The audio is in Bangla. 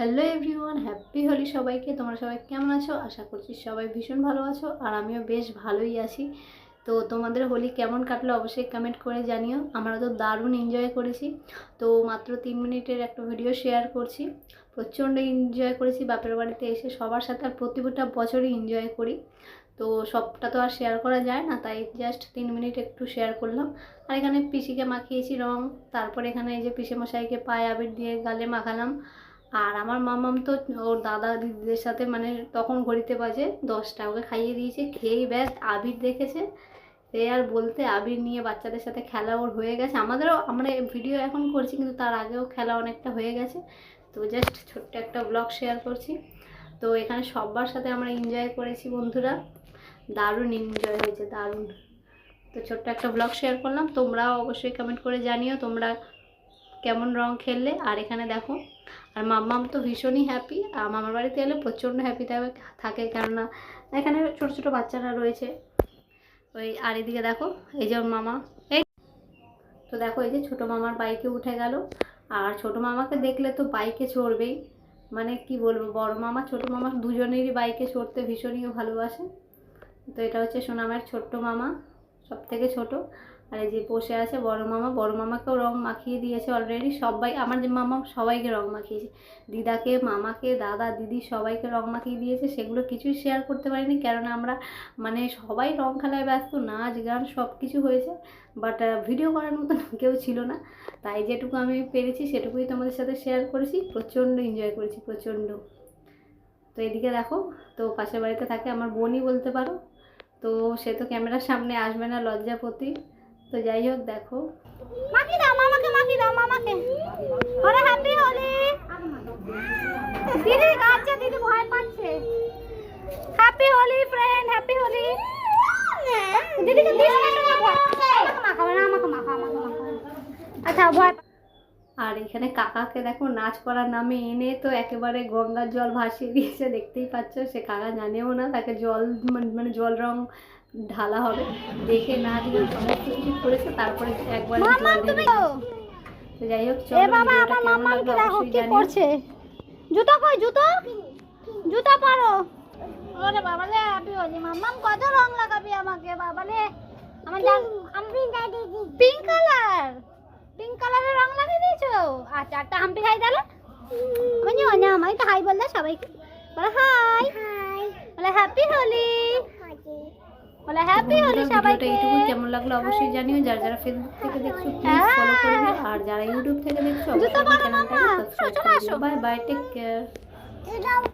হ্যালো এভরিওয়ান হ্যাপি হোলি সবাইকে। তোমরা সবাই কেমন আছো? আশা করছি সবাই ভীষণ ভালো আছো আর আমিও বেশ ভালোই আছি। তো তোমাদের হোলি কেমন কাটলো অবশ্যই কমেন্ট করে জানিও। আমরা তো দারুণ এনজয় করেছি। তো মাত্র তিন মিনিটের একটা ভিডিও শেয়ার করছি। প্রচণ্ড এনজয় করেছি বাপের বাড়িতে এসে সবার সাথে আর প্রতিটা বছরই এনজয় করি। তো সবটা তো আর শেয়ার করা যায় না, তাই জাস্ট তিন মিনিট একটু শেয়ার করলাম। আর এখানে পিসিকে মাখিয়েছি রং, তারপর এখানে এই যে পিসে মশাইকে পায়ে আবির দিয়ে গালে মাখালাম। আর আমার মামাম তো ওর দাদা দিদিদের সাথে মানে তখন ঘড়িতে বাজে দশটা, ওকে খাইয়ে দিয়েছে, খেয়েই ব্যাস আবির দেখেছে। সে আর বলতে আবির নিয়ে বাচ্চাদের সাথে খেলা ওর হয়ে গেছে। আমাদেরও আমরা ভিডিও এখন করছি, কিন্তু তার আগেও খেলা অনেকটা হয়ে গেছে। তো জাস্ট ছোট্ট একটা ব্লগ শেয়ার করছি। তো এখানে সবার সাথে আমরা এনজয় করেছি বন্ধুরা। দারুণ এনজয় হয়েছে, দারুণ। তো ছোট্ট একটা ব্লগ শেয়ার করলাম। তোমরাও অবশ্যই কমেন্ট করে জানিও, তোমরা কেমন রং খেললে, আর এখানে দেখো, আর মাম্মাম তো ভীষণই হ্যাপি আর মামার বাড়িতে এলে প্রচণ্ড হ্যাপি থাকে কেননা এখানে ছোটো ছোটো বাচ্চারা রয়েছে। ওই, আর এদিকে দেখো, এই যে মামা, এই তো দেখো, এই যে ছোটো মামার বাইকে উঠে গেল, আর ছোটো মামাকে দেখলে তো বাইকে চড়বেই মানে কি বলব, বড় মামা, ছোট মামা দুজনেরই বাইকে চড়তে ভীষণই ভালোবাসে। তো এটা হচ্ছে সোনামের ছোট্ট মামা সব থেকে ছোটো আর এই যে বসে আছে বড় মামা, বড় মামাকেও রং মাখিয়ে দিয়েছে অলরেডি সবাই, আমার যে মামা, সবাইকে রং মাখিয়েছে। দিদাকে, মামাকে, দাদা, দিদি সবাইকে রং মাখিয়ে দিয়েছে। সেগুলো কিছুই শেয়ার করতে পারিনি, কেননা আমরা মানে সবাই রং খেলায় ব্যস্ত, নাচ, গান সব কিছু হয়েছে বাট ভিডিও করার মতন কেউ ছিল না। তাই যেটুকু আমি পেরেছি, সেটুকুই তোমাদের সাথে শেয়ার করেছি। প্রচণ্ড এনজয় করেছি, প্রচণ্ড। তো এদিকে দেখো, তো পাশের বাড়িতে থাকে আমার বোনই বলতে পারো। তো সে তো ক্যামেরার সামনে আসবে না লজ্জাপতি। তো যাই হোক, দেখো। মাখি দাও, মামাকে মাখি দাও, মামাকে। ওরে হ্যাপি হোলি। দিদি কাছে দিদি ভয় পাচ্ছে। Happy Holi friend happy Holi. দিদিকে দিস না ভয় আমাকে মাখাও না আমাকে মাখাও আমাকে মাখাও। আচ্ছা ভয় আর এখানে কাকাকে দেখো নাচ করার নামে এনে তো একেবারে গঙ্গার জল ভাসিয়ে দিয়েছে দেখতেই পাচ্ছ। সে কাকা জানেও না তাকে জল মানে- মানে জল রং ঢালা হবে। দেখে নাচ গান সমস্ত কিছু করেছে তারপরে একবার যাই হোক। করছে? জুতো কই জুতো? জুতো পরো। ওরে বাবা রে হ্যাপি হোলি মাম্মাম কত রং লাগাবি আমাকে বাবা রে। আমার জান আমি পিঙ্ক কালার পিঙ্ক কালারের রং লাগিয়ে দিয়েছ? আচ্ছা একটা হাম্পি খাই তাহলে। আমি জানি না আমি তো হাই বললে সবাইকে। বলে হাই বলে হ্যাপি হোলি বলে হ্যাপি হোলি সবাইকে। এইটুকুই কেমন লাগল অবশ্যই জানিও। যারা যারা ফেসবুক থেকে দেখছ প্লিজ হ্যাঁ। ফলো করবে আর যারা ইউটিউব থেকে দেখছ অবশ্যই চ্যানেলটাকে subscribe bye bye take care